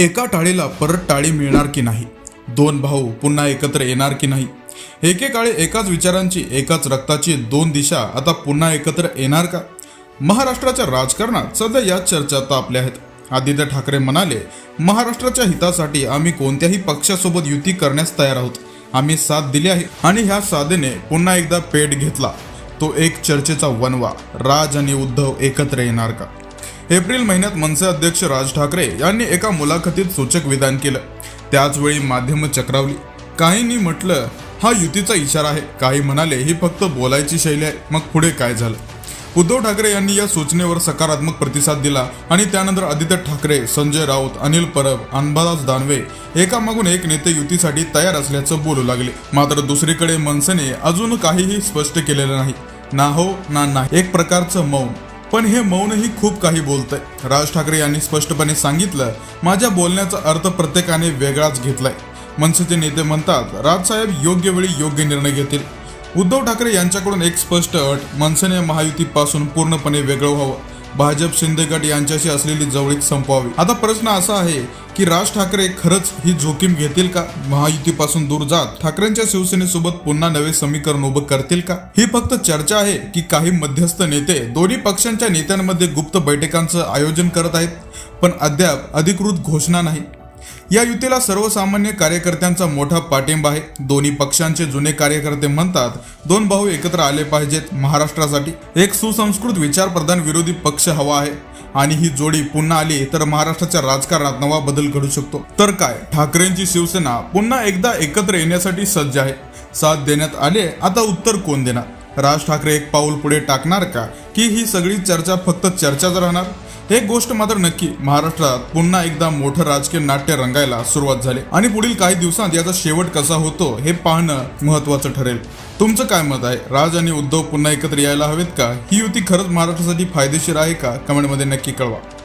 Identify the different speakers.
Speaker 1: एका टाळीला परत टाळी मिळणार की नाही? दोन भाऊ पुन्हा एकत्र येणार की नाही? एकेकाळी एकाच विचारांची एकाच रक्ताची दोन दिशा आता पुन्हा एकत्र येणार का? महाराष्ट्राच्या राजकारणात सध्या याच चर्चा तापल्या आहेत. आदित्य ठाकरे म्हणाले महाराष्ट्राच्या हितासाठी आम्ही कोणत्याही पक्षासोबत युती करण्यास तयार आहोत. आम्ही साथ दिली आहे आणि ह्या साधेने पुन्हा एकदा पेट घेतला. तो एक चर्चेचा वनवा राज आणि उद्धव एकत्र येणार का? एप्रिल महिन्यात मनसे अध्यक्ष राज ठाकरे यांनी एका मुलाखतीत सूचक विधान केलं. त्याचवेळी माध्यम चक्रावली. काहींनी म्हटलं हा युतीचा इशारा आहे. काही म्हणाले ही फक्त बोलायची शैली आहे. मग पुढे काय झालं? उद्धव ठाकरे यांनी या सूचनेवर सकारात्मक प्रतिसाद दिला आणि त्यानंतर आदित्य ठाकरे संजय राऊत अनिल परब अंबादास दानवे एकामागून एक नेते युतीसाठी तयार असल्याचं बोलू लागले. मात्र दुसरीकडे मनसेने अजून काहीही स्पष्ट केलेलं नाही. ना हो ना नाही. एक प्रकारचं मौन. पण हे मौनही खूप काही बोलतंय. राज ठाकरे यांनी स्पष्टपणे सांगितलं माझ्या बोलण्याचा अर्थ प्रत्येकाने वेगळाच घेतलाय. मनसेचे नेते म्हणतात राजसाहेब योग्य वेळी योग्य निर्णय घेतील. उद्धव ठाकरे यांच्याकडून एक स्पष्ट अट मनसेने महायुतीपासून पूर्णपणे वेगळं व्हावं. भाजप शिंदे गट यांच्याशी असलेली जवळीक संपवावी. आता प्रश्न असा आहे की राज ठाकरे खरंच ही जोखीम घेतील का? महायुतीपासून दूर जात. ठाकरेंच्या शिवसेनेसोबत पुन्हा नवे समीकरण उभं करतील का? ही फक्त चर्चा आहे की काही मध्यस्थ नेते दोन्ही पक्षांच्या नेत्यांमध्ये गुप्त बैठकांचं आयोजन करत आहेत पण अद्याप अधिकृत घोषणा नाही. या युतीला सर्वसामान्य कार्यकर्त्यांचा मोठा पाठिंबा आहे. दोन्ही पक्षांचे जुने कार्यकर्ते म्हणतात दोन भाऊ एकत्र आले पाहिजेत महाराष्ट्रासाठी. एक सुसंस्कृत विचारप्रधान विरोधी पक्ष हवा आहे. आणि ही जोडी पुन्हा आली तर महाराष्ट्राच्या राजकारणात नवा बदल घडू शकतो. तर काय? ठाकरेंची शिवसेना पुन्हा एकदा एकत्र येण्यासाठी सज्ज आहे. साथ देण्यात आले आता उत्तर कोण देणार? राज ठाकरे एक पाऊल पुढे टाकणार का? की ही सगळी चर्चा फक्त चर्चाच राहणार? हे गोष्ट मात्र नक्की. महाराष्ट्रात पुन्हा एकदा मोठं राजकीय नाट्य रंगायला सुरुवात झाली. आणि पुढील काही दिवसांत याचा शेवट कसा होतो हे पाहणं महत्वाचं ठरेल. तुमचं काय मत आहे? राज आणि उद्धव पुन्हा एकत्र यायला हवेत का? ही युती खरंच महाराष्ट्रासाठी फायदेशीर आहे का? कमेंटमध्ये नक्की कळवा.